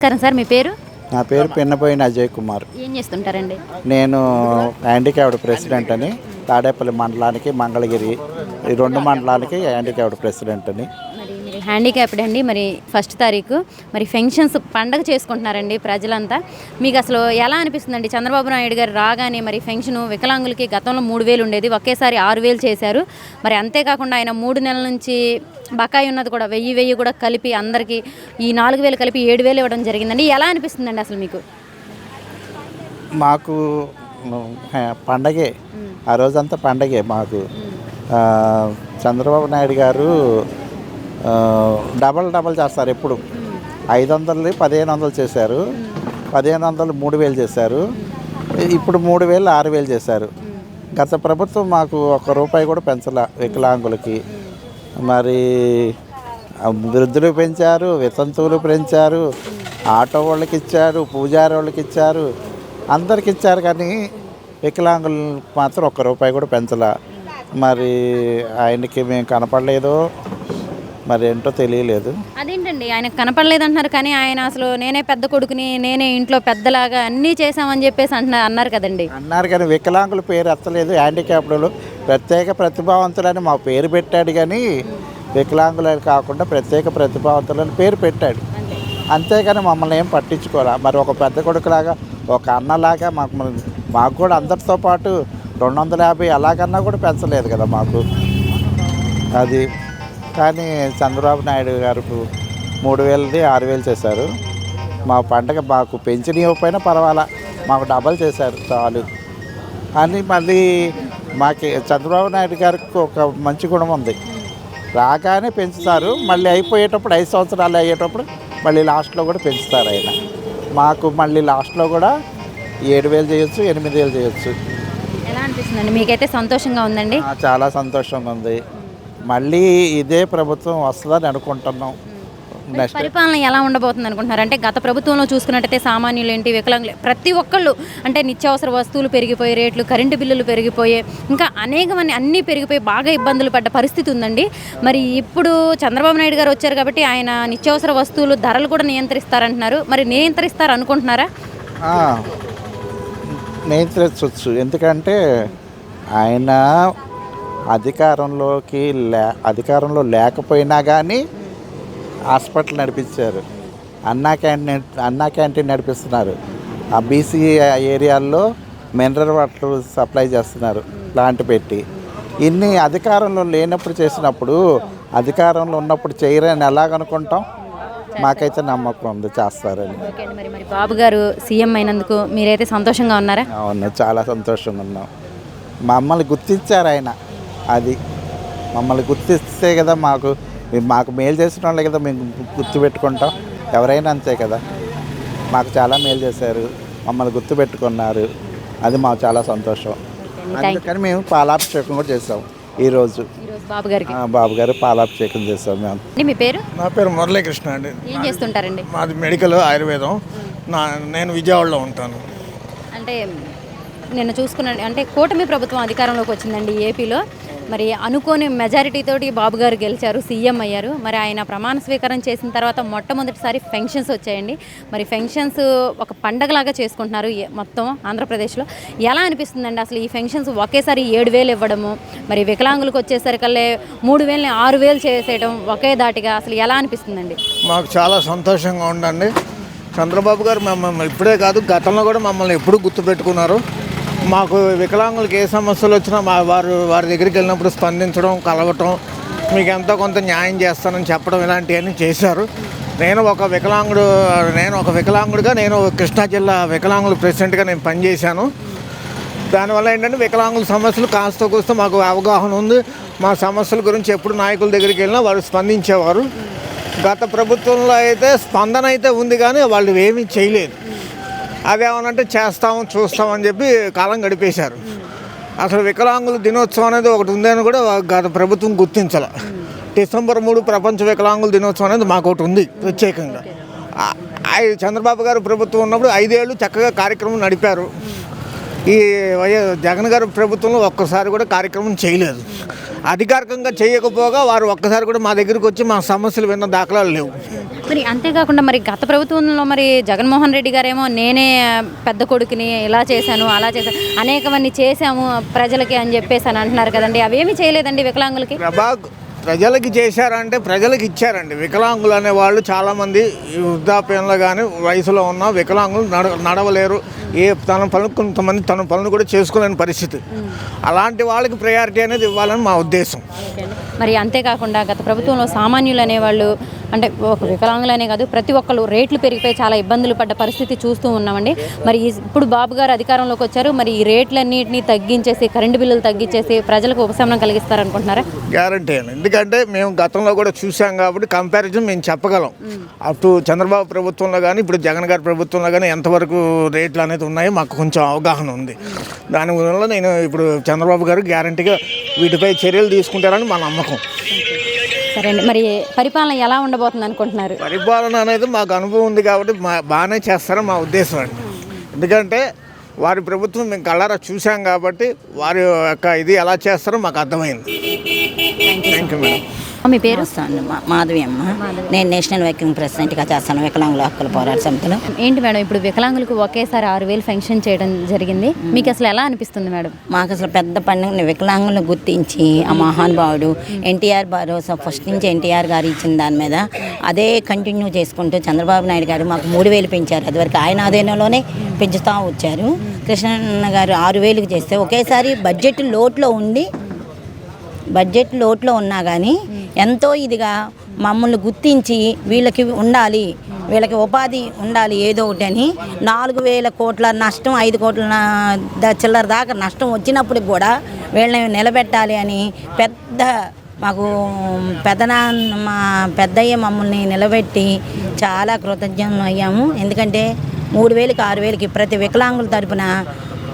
నమస్కారం సార్ మీ పేరు? నా పేరు పిన్నపోయిన అజయ్ కుమార్. ఏం చేస్తుంటారండి? నేను హ్యాండిక్యాప్డ్ ప్రెసిడెంట్ అని తాడేపల్లి మండలానికి మంగళగిరి ఈ రెండు మండలానికి హ్యాండిక్యాప్డ్ ప్రెసిడెంట్ అని. హ్యాండిక్యాప్డ్ అండి మరి ఫస్ట్ తారీఖు. మరి ఫెన్షన్స్ పండగ చేసుకుంటున్నారండి ప్రజలంతా. మీకు అసలు ఎలా అనిపిస్తుందండి? చంద్రబాబు నాయుడు గారు రాగానే మరి ఫెన్షన్ వికలాంగులకి గతంలో మూడు వేలు ఉండేది ఒకేసారి ఆరు వేలు చేశారు. మరి అంతేకాకుండా ఆయన మూడు నెలల నుంచి బకాయి ఉన్నది కూడా వెయ్యి వెయ్యి కూడా కలిపి అందరికీ ఈ నాలుగు వేలు కలిపి ఏడు వేలు ఇవ్వడం జరిగిందండి. ఎలా అనిపిస్తుందండి అసలు మీకు? మాకు పండగే. ఆ రోజంతా పండగే మాకు. చంద్రబాబు నాయుడు గారు డబల్ డబల్ చేస్తారు ఎప్పుడు. ఐదు వందలు పదిహేను వందలు చేశారు. పదిహేను వందలు మూడు వేలు చేశారు. ఇప్పుడు మూడు వేలు ఆరు వేలు చేశారు. గత ప్రభుత్వం మాకు ఒక్క రూపాయి కూడా పెంచలే వికలాంగులకి. మరి వృద్ధులు పెంచారు వితంతువులు పెంచారు ఆటో వాళ్ళకి ఇచ్చారు పూజారి వాళ్ళకి ఇచ్చారు. అందరికి ఇచ్చారు కానీ వికలాంగులు మాత్రం ఒక్క రూపాయి కూడా పెంచలే. మరి ఆయనకి మేము కనపడలేదు. మరి ఏంటో తెలియలేదు. అదేంటండి? ఆయన కనపడలేదు అంటున్నారు కానీ ఆయన అసలు నేనే పెద్ద కొడుకుని నేనే ఇంట్లో పెద్దలాగా అన్నీ చేశామని చెప్పేసి అంటున్నారు అన్నారు కదండి. అన్నారు కానీ వికలాంగుల పేరు ఎత్తలేదు హ్యాండిక్యాప్డులు. ప్రత్యేక ప్రతిభావంతులని మా పేరు పెట్టాడు కానీ వికలాంగులని కాకుండా ప్రత్యేక ప్రతిభావంతులని పేరు పెట్టాడు. అంతేగాని మమ్మల్ని ఏం పట్టించుకోరా? మరి ఒక పెద్ద కొడుకులాగా ఒక అన్నలాగా మాకు మాకు కూడా అందరితో పాటు రెండు వందల యాభై అలాగన్నా కూడా పెంచలేదు కదా మాకు. అది కానీ చంద్రబాబు నాయుడు గారు మూడు వేలది ఆరు వేలు చేశారు. మా పండగ మాకు పెంచిన ఇవ్వకపోయినా పర్వాలా మాకు డబల్ చేశారు చాలు అని మళ్ళీ మాకి చంద్రబాబు నాయుడు గారికి ఒక మంచి గుణం ఉంది. రాగానే పెంచుతారు మళ్ళీ అయిపోయేటప్పుడు ఐదు సంవత్సరాలు అయ్యేటప్పుడు మళ్ళీ లాస్ట్లో కూడా పెంచుతారు ఆయన. మాకు మళ్ళీ లాస్ట్లో కూడా ఏడు వేలు చేయొచ్చు ఎనిమిది వేలు చేయొచ్చు. ఎలా అనిపిస్తుందండి? మీకైతే సంతోషంగా ఉందండి? చాలా సంతోషంగా ఉంది. మళ్ళీ ఇదే ప్రభుత్వం వస్తుందని అనుకుంటున్నాం. నెక్స్ట్ పరిపాలన ఎలా ఉండబోతుంది అనుకుంటున్నారు? అంటే గత ప్రభుత్వంలో చూసుకున్నట్టయితే సామాన్యులు ఏంటి వికలాంగులు ప్రతి ఒక్కళ్ళు అంటే నిత్యావసర వస్తువులు పెరిగిపోయి రేట్లు కరెంటు బిల్లులు పెరిగిపోయి ఇంకా అనేకమంది అన్నీ పెరిగిపోయి బాగా ఇబ్బందులు పడ్డ పరిస్థితి ఉందండి. మరి ఇప్పుడు చంద్రబాబు నాయుడు గారు వచ్చారు కాబట్టి ఆయన నిత్యావసర వస్తువులు ధరలు కూడా నియంత్రిస్తారంటున్నారు. మరి నియంత్రిస్తారు అనుకుంటున్నారా నియంత్రించవచ్చు. ఎందుకంటే ఆయన అధికారంలోకి లే అధికారంలో లేకపోయినా కానీ హాస్పిటల్ నడిపించారు. అన్నా క్యాంటీన్ అన్నా క్యాంటీన్ నడిపిస్తున్నారు. ఆ బీసీ ఏరియాల్లో మినరల్ వాటర్ సప్లై చేస్తున్నారు ప్లాంట్ పెట్టి. ఇన్ని అధికారంలో లేనప్పుడు చేసినప్పుడు అధికారంలో ఉన్నప్పుడు చేయరని ఎలాగనుకుంటాం? మాకైతే నమ్మకం ఉంది చేస్తారని. మరి మరి బాబు గారు సీఎం అయినందుకు మీరైతే సంతోషంగా ఉన్నారా? అవును చాలా సంతోషంగా ఉన్నాం. మమ్మల్ని గుర్తించారు ఆయన. అది మమ్మల్ని గుర్తిస్తే కదా మాకు మాకు మేలు చేసిన వాళ్ళే కదా మేము గుర్తుపెట్టుకుంటాం. ఎవరైనా అంతే కదా. మాకు చాలా మేలు చేశారు మమ్మల్ని గుర్తుపెట్టుకున్నారు. అది మాకు చాలా సంతోషం. అందుకని మేము పాలాభిషేకం కూడా చేసాం ఈరోజు. బాబు గారికి. ఆ, బాబు గారు పాలాభిషేకం చేసాం మేము. మీ పేరు? నా పేరు మురళీకృష్ణ అండి. ఏం చేస్తుంటారండి? మాది మెడికల్ ఆయుర్వేదం. నా నేను విజయవాడలో ఉంటాను. అంటే నిన్న చూసుకున్న అంటే కూటమి ప్రభుత్వం అధికారంలోకి వచ్చిందండి ఏపీలో. మరి అనుకోని మెజారిటీతోటి బాబు గారు గెలిచారు సీఎం అయ్యారు. మరి ఆయన ప్రమాణ స్వీకారం చేసిన తర్వాత మొట్టమొదటిసారి ఫెన్షన్స్ వచ్చాయండి. మరి ఫెన్షన్స్ ఒక పండగలాగా చేసుకుంటున్నారు మొత్తం ఆంధ్రప్రదేశ్లో. ఎలా అనిపిస్తుందండి అసలు ఈ ఫెన్షన్స్ ఒకేసారి ఏడు వేలు ఇవ్వడము? మరి వికలాంగులకు వచ్చేసరికల్లే మూడు వేలని ఆరు వేలు చేసేయడం ఒకే దాటిగా అసలు ఎలా అనిపిస్తుందండి? మాకు చాలా సంతోషంగా ఉండండి చంద్రబాబు గారు మమ్మల్ని ఇప్పుడే కాదు గతంలో కూడా మమ్మల్ని ఎప్పుడు గుర్తుపెట్టుకున్నారు. మాకు వికలాంగులకు ఏ సమస్యలు వచ్చినా మా వారు వారి దగ్గరికి వెళ్ళినప్పుడు స్పందించడం కలవటం మీకు ఎంతో కొంత న్యాయం చేస్తానని చెప్పడం ఇలాంటివన్నీ చేశారు. నేను ఒక వికలాంగుడు నేను ఒక వికలాంగుడిగా నేను కృష్ణా జిల్లా వికలాంగుల ప్రెసిడెంట్గా నేను పనిచేశాను. దానివల్ల ఏంటంటే వికలాంగుల సమస్యలు కాస్త కూస్త మాకు అవగాహన ఉంది. మా సమస్యల గురించి ఎప్పుడు నాయకుల దగ్గరికి వెళ్ళినా వారు స్పందించేవారు. గత ప్రభుత్వంలో అయితే స్పందన అయితే ఉంది కానీ వాళ్ళు ఏమీ చేయలేదు. అదేమనంటే చూస్తాం చూస్తామని చెప్పి కాలం గడిపేశారు. అసలు వికలాంగుల దినోత్సవం అనేది ఒకటి ఉందని కూడా గత ప్రభుత్వం గుర్తించాల. డిసెంబర్ మూడు ప్రపంచ వికలాంగుల దినోత్సవం అనేది మాకు ఒకటి ఉంది ప్రత్యేకంగా. ఆ- చంద్రబాబు గారు ప్రభుత్వం ఉన్నప్పుడు ఐదేళ్ళు చక్కగా కార్యక్రమం నడిపారు. ఈ వైఎస్ జగన్ గారు ప్రభుత్వంలో ఒక్కసారి కూడా కార్యక్రమం చేయలేదు. అధికారికంగా చేయకపోగా వారు ఒక్కసారి కూడా మా దగ్గరికి వచ్చి మా సమస్యలు విన్న దాఖలాలు లేవు. మరి అంతేకాకుండా మరి గత ప్రభుత్వంలో మరి జగన్మోహన్ రెడ్డి గారేమో నేనే పెద్ద కొడుకుని ఇలా చేశాను అలా చేశాను అనేకమంది చేశాము ప్రజలకి అని చెప్పేసి అని అంటున్నారు కదండి. అవేమి చేయలేదండి వికలాంగులకి? ప్రభా ప్రజలకి చేశారంటే ప్రజలకి ఇచ్చారండి. వికలాంగులు అనే వాళ్ళు చాలామంది వృద్ధాప్యంలో కానీ వయసులో ఉన్న వికలాంగులు నడ నడవలేరు. ఏ తన పనులు కొంతమంది తన పనులు కూడా చేసుకోలేని పరిస్థితి. అలాంటి వాళ్ళకి ప్రయారిటీ అనేది ఇవ్వాలని మా ఉద్దేశం. మరి అంతేకాకుండా గత ప్రభుత్వంలో సామాన్యులు అనేవాళ్ళు అంటే ఒక వికలాంగులనే కాదు ప్రతి ఒక్కరు రేట్లు పెరిగిపోయి చాలా ఇబ్బందులు పడ్డ పరిస్థితి చూస్తూ ఉన్నామండి. మరి ఇప్పుడు బాబు గారు అధికారంలోకి వచ్చారు మరి ఈ రేట్లన్నింటినీ తగ్గించేసి కరెంటు బిల్లులు తగ్గించేసి ప్రజలకు ఉపశమనం కలిగిస్తారనుకుంటున్నారా? గ్యారంటీ అండి. ఎందుకంటే మేము గతంలో కూడా చూసాం కాబట్టి కంపారిజన్ మేము చెప్పగలం. అటు చంద్రబాబు ప్రభుత్వంలో కానీ ఇప్పుడు జగన్ గారి ప్రభుత్వంలో కానీ ఎంతవరకు రేట్లు అనేది ఉన్నాయో మాకు కొంచెం అవగాహన ఉంది. దాని వల్ల నేను ఇప్పుడు చంద్రబాబు గారు గ్యారంటీగా వీటిపై చర్యలు తీసుకుంటారని మా నమ్మకం. సరే అండి మరి పరిపాలన ఎలా ఉండబోతుంది అనుకుంటున్నారు? పరిపాలన అనేది మాకు అనుభవం ఉంది కాబట్టి మా బాగానే చేస్తారని మా ఉద్దేశం అండి. ఎందుకంటే వారి ప్రభుత్వం మేము కళ్ళారా చూసాం కాబట్టి వారి యొక్క ఇది ఎలా చేస్తారో మాకు అర్థమైంది. థ్యాంక్ యూ మేడం మీ పేరు? మాధవి అమ్మ. నేను నేషనల్ వర్కింగ్ ప్రెసిడెంట్గా చేస్తాను వికలాంగుల హక్కుల పోరాట సమితిలో. ఏంటి మేడం ఇప్పుడు వికలాంగులకు ఒకేసారి ఆరు వేలు ఫెన్షన్ చేయడం జరిగింది. మీకు అసలు ఎలా అనిపిస్తుంది మేడం? మాకు అసలు పెద్ద పండుగని వికలాంగులను గుర్తించి ఆ మహానుభావుడు ఎన్టీఆర్ భరోసా ఫస్ట్ నుంచి ఎన్టీఆర్ గారు ఇచ్చిన దాని మీద అదే కంటిన్యూ చేసుకుంటూ చంద్రబాబు నాయుడు గారు మాకు మూడు వేలు పెంచారు. అదివరకు ఆయన ఆధీనంలోనే పెంచుతూ వచ్చారు. కృష్ణన్న గారు ఆరు వేలకు చేస్తే ఒకేసారి బడ్జెట్ లోట్లో ఉండి బడ్జెట్ లోట్లో ఉన్నా కానీ ఎంతో ఇదిగా మమ్మల్ని గుర్తించి వీళ్ళకి ఉండాలి వీళ్ళకి ఉపాధి ఉండాలి ఏదో ఒకటి అని. నాలుగు వేల కోట్ల నష్టం ఐదు కోట్ల చిల్లర దాకా నష్టం వచ్చినప్పుడు కూడా వీళ్ళని నిలబెట్టాలి అని పెద్ద మాకు పెద్దనాన్న మా పెద్దయ్య మమ్మల్ని నిలబెట్టి చాలా కృతజ్ఞం అయ్యాము ఎందుకంటే మూడు వేలకి ఆరు వేలకి ప్రతి వికలాంగుల తరపున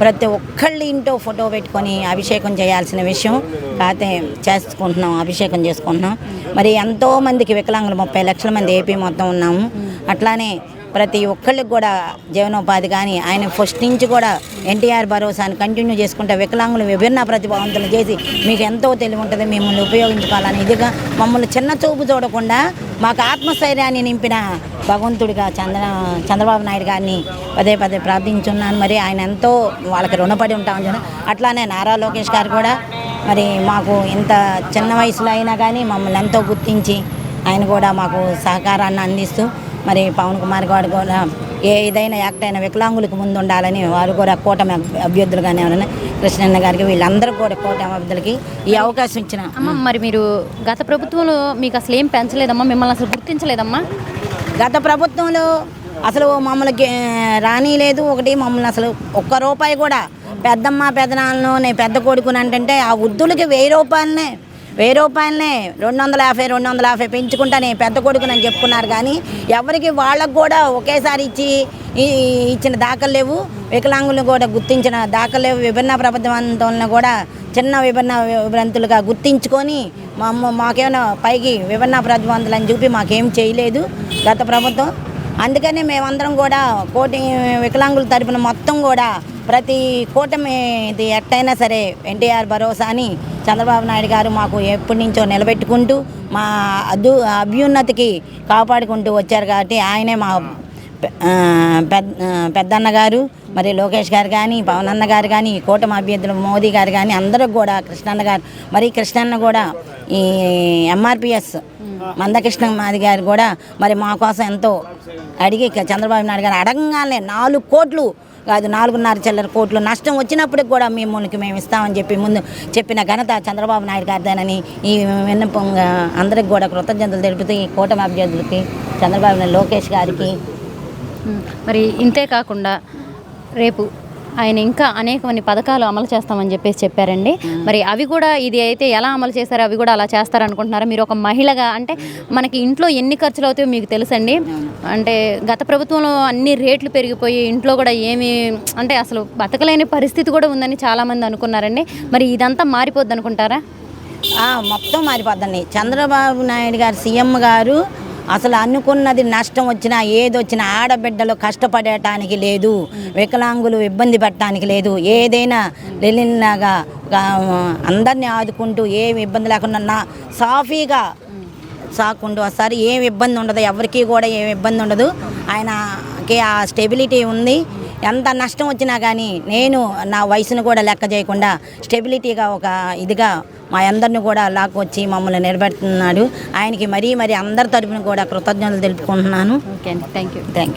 ప్రతి ఒక్కళ్ళ ఇంట్లో ఫోటో పెట్టుకొని అభిషేకం చేయాల్సిన విషయం కాకపోతే చేసుకుంటున్నాం అభిషేకం చేసుకుంటున్నాం. మరి ఎంతో మందికి వికలాంగులు ముప్పై లక్షల మంది ఏపీ మొత్తం ఉన్నాము. అట్లానే ప్రతి ఒక్కళ్ళకి కూడా జీవనోపాధి కానీ ఆయన ఫస్ట్ నుంచి కూడా ఎన్టీఆర్ భరోసాని కంటిన్యూ చేసుకుంటే వికలాంగులు విభిన్న ప్రతిభావంతులు చేసి మీకు ఎంతో తెలివి ఉంటుంది మిమ్మల్ని ఉపయోగించుకోవాలని ఇదిగా మమ్మల్ని చిన్న చూపు చూడకుండా మాకు ఆత్మస్థైర్యాన్ని నింపిన భగవంతుడిగా చంద్ర చంద్రబాబు నాయుడు గారిని పదే పదే ప్రార్థించున్నాను మరి ఆయన ఎంతో వాళ్ళకి రుణపడి ఉంటామని చెప్పి. అట్లానే నారా లోకేష్ గారు కూడా మరి మాకు ఇంత చిన్న వయసులో అయినా కానీ మమ్మల్ని ఎంతో గుర్తించి ఆయన కూడా మాకు సహకారాన్ని అందిస్తూ మరి పవన్ కుమార్ గారు కూడా ఏదైనా యాక్ట్ అయిన వికలాంగులకు ముందు ఉండాలని వారు కూడా కూటమి అభ్- అభ్యర్థులుగానే ఎవరైనా కృష్ణన్న గారికి వీళ్ళందరూ కూడా కూటమి అభ్యర్థులకి ఈ అవకాశం ఇచ్చిన అమ్మ మరి మీరు గత ప్రభుత్వంలో మీకు అసలు ఏం పెంచలేదమ్మా? మిమ్మల్ని అసలు గుర్తించలేదమ్మా? గత ప్రభుత్వంలో అసలు మమ్మల్ని గే- రానీలేదు. ఒకటి మమ్మల్ని అసలు ఒక్క రూపాయి కూడా పెద్దమ్మ పెద్దనాన్నను నేను పెద్ద కొడుకుని అంటే ఆ వృద్ధులకి వెయ్యి రూపాయలనే వెయ్యి రూపాయలనే రెండు వందల యాభై రెండు వందల యాభై పెంచుకుంటానే పెద్ద కొడుకునని చెప్పుకున్నారు. కానీ ఎవరికి వాళ్ళకు కూడా ఒకేసారి ఇచ్చి ఈ- ఇచ్చిన దాఖలు లేవు. వికలాంగులను కూడా గుర్తించిన దాఖలు లేవు. విభిన్న ప్రభుత్వంలో కూడా చిన్న విభిన్న విభ్రంతులుగా గుర్తించుకొని మా అమ్మ మాకేమైనా పైకి విభిన్న ప్రతిబంధులు అని చూపి మాకేం చేయలేదు గత ప్రభుత్వం. అందుకనే మేమందరం కూడా కోటి వికలాంగుల తరపున మొత్తం కూడా ప్రతి కూటమి ఇది ఎట్టయినా సరే ఎన్టీఆర్ భరోసా అని చంద్రబాబు నాయుడు గారు మాకు ఎప్పటి నుంచో నిలబెట్టుకుంటూ మా అదు అభ్యున్నతికి కాపాడుకుంటూ వచ్చారు కాబట్టి ఆయనే మా పె- పెద్ద పెద్దన్న గారు మరి లోకేష్ గారు కానీ పవన్ అన్న గారు కానీ కూటమి అభ్యర్థులు మోదీ గారు కానీ అందరూ కూడా కృష్ణన్న గారు మరి కృష్ణన్న కూడా ఈ ఎంఆర్పిఎస్ మందకృష్ణ మాది గారు కూడా మరి మా కోసం ఎంతో అడిగి చంద్రబాబు నాయుడు గారు అడగాలనే నాలుగు కోట్లు కాదు నాలుగున్నర చిల్లర కోట్లు. నష్టం వచ్చినప్పటికి కూడా మిమ్మల్ని మేము ఇస్తామని చెప్పి ముందు చెప్పిన ఘనత చంద్రబాబు నాయుడు గారిదేనని ఈ విన్నపంగా అందరికి కూడా కృతజ్ఞతలు తెలుపుతూ ఈ కూటమి అభ్యర్థులకి చంద్రబాబు నాయుడు లోకేష్ గారికి. మరి ఇంతే కాకుండా రేపు ఆయన ఇంకా అనేకమంది పథకాలు అమలు చేస్తామని చెప్పేసి చెప్పారండి. మరి అవి కూడా ఇది అయితే ఎలా అమలు చేశారో అవి కూడా అలా చేస్తారనుకుంటున్నారా? మీరు ఒక మహిళగా అంటే మనకి ఇంట్లో ఎన్ని ఖర్చులు అవుతాయో మీకు తెలుసండి. అంటే గత ప్రభుత్వంలో అన్ని రేట్లు పెరిగిపోయి ఇంట్లో కూడా ఏమి అంటే అసలు బతకలేని పరిస్థితి కూడా ఉందని చాలామంది అనుకున్నారండి. మరి ఇదంతా మారిపోద్ది అనుకుంటారా? మొత్తం మారిపోద్దండి. చంద్రబాబు నాయుడు గారు సీఎం గారు అసలు అనుకున్నది నష్టం వచ్చినా ఏది వచ్చినా ఆడబిడ్డలు కష్టపడటానికి లేదు వికలాంగులు ఇబ్బంది పడటానికి లేదు. ఏదైనా లెలిన్లాగా అందరినీ ఆదుకుంటూ ఏమి ఇబ్బంది లేకుండా నా సాఫీగా సాకుండా ఒకసారి ఏం ఇబ్బంది ఉండదు ఎవరికి కూడా ఏం ఇబ్బంది ఉండదు. ఆయనకి ఆ స్టెబిలిటీ ఉంది. ఎంత నష్టం వచ్చినా కానీ నేను నా వయసును కూడా లెక్క చేయకుండా స్టెబిలిటీగా ఒక ఇదిగా మా అందరిని కూడా లాక్కొచ్చి మమ్మల్ని నిలబెడుతున్నాడు. ఆయనకి మరీ మరీ అందరి తరపున కూడా కృతజ్ఞతలు తెలుపుకుంటున్నాను. ఓకే అండి. Thank you thank